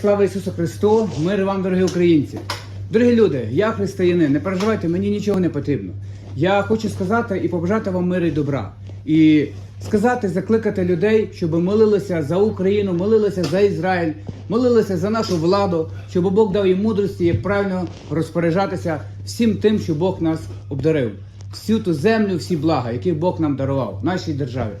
Слава Ісусу Христу! Мир вам, дорогі українці! Дорогі люди, я християнин, не переживайте, мені нічого не потрібно. Я хочу сказати і побажати вам миру і добра. І сказати, закликати людей, щоб молилися за Україну, молилися за Ізраїль, молилися за нашу владу, щоб Бог дав їм мудрості, як правильно розпоряджатися всім тим, що Бог нас обдарив. Всю ту землю, всі блага, які Бог нам дарував нашій державі.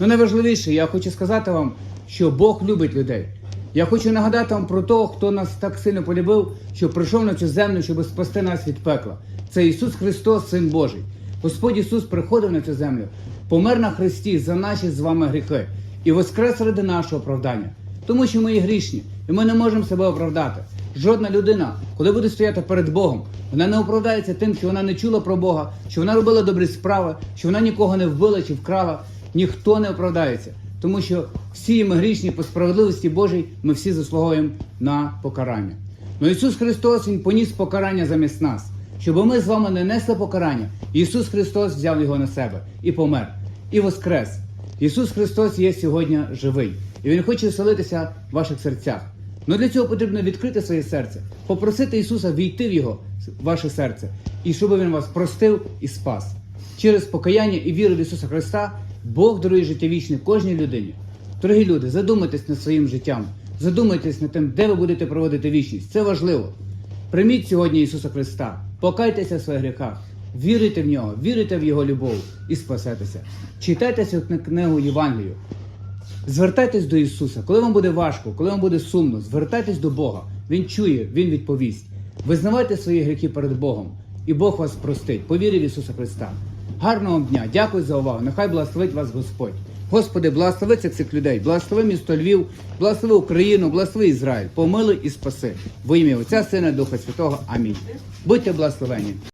Ну найважливіше, я хочу сказати вам, що Бог любить людей. Я хочу нагадати вам про того, хто нас так сильно полюбив, що прийшов на цю землю, щоб спасти нас від пекла. Це Ісус Христос, Син Божий. Господь Ісус приходив на цю землю, помер на Христі за наші з вами гріхи і воскрес ради нашого оправдання. Тому що ми є грішні, і ми не можемо себе оправдати. Жодна людина, коли буде стояти перед Богом, вона не оправдається тим, що вона не чула про Бога, що вона робила добрі справи, що вона нікого не вбила чи вкрала. Ніхто не оправдається, тому що всі ми грішні по справедливості Божій, ми всі заслуговуємо на покарання. Но Ісус Христос Він поніс покарання замість нас, щоб ми з вами не несли покарання. Ісус Христос взяв його на себе і помер, і воскрес. Ісус Христос є сьогодні живий, і Він хоче оселитися в ваших серцях. Ну для цього потрібно відкрити своє серце, попросити Ісуса війти в його в ваше серце, і щоб Він вас простив і спас. Через покаяння і віру в Ісуса Христа Бог дарує життя вічне кожній людині. Дорогі люди, задумайтесь над своїм життям, задумайтесь над тим, де ви будете проводити вічність. Це важливо. Прийміть сьогодні Ісуса Христа, покайтеся в своїх гріхах, вірите в нього, вірите в Його любов і спасетеся. Читайте цю книгу Євангелію. Звертайтесь до Ісуса, коли вам буде важко, коли вам буде сумно, звертайтесь до Бога. Він чує, Він відповість. Визнавайте свої гріхи перед Богом, і Бог вас простить. Повірив Ісуса Христа. Гарного дня, дякую за увагу. Нехай благословить вас Господь. Господи, благослови цих людей, благослови місто Львів, благослови Україну, благослови Ізраїль, помилуй і спаси. Во ім'я Отця, Сина, Духа Святого. Амінь. Будьте благословені.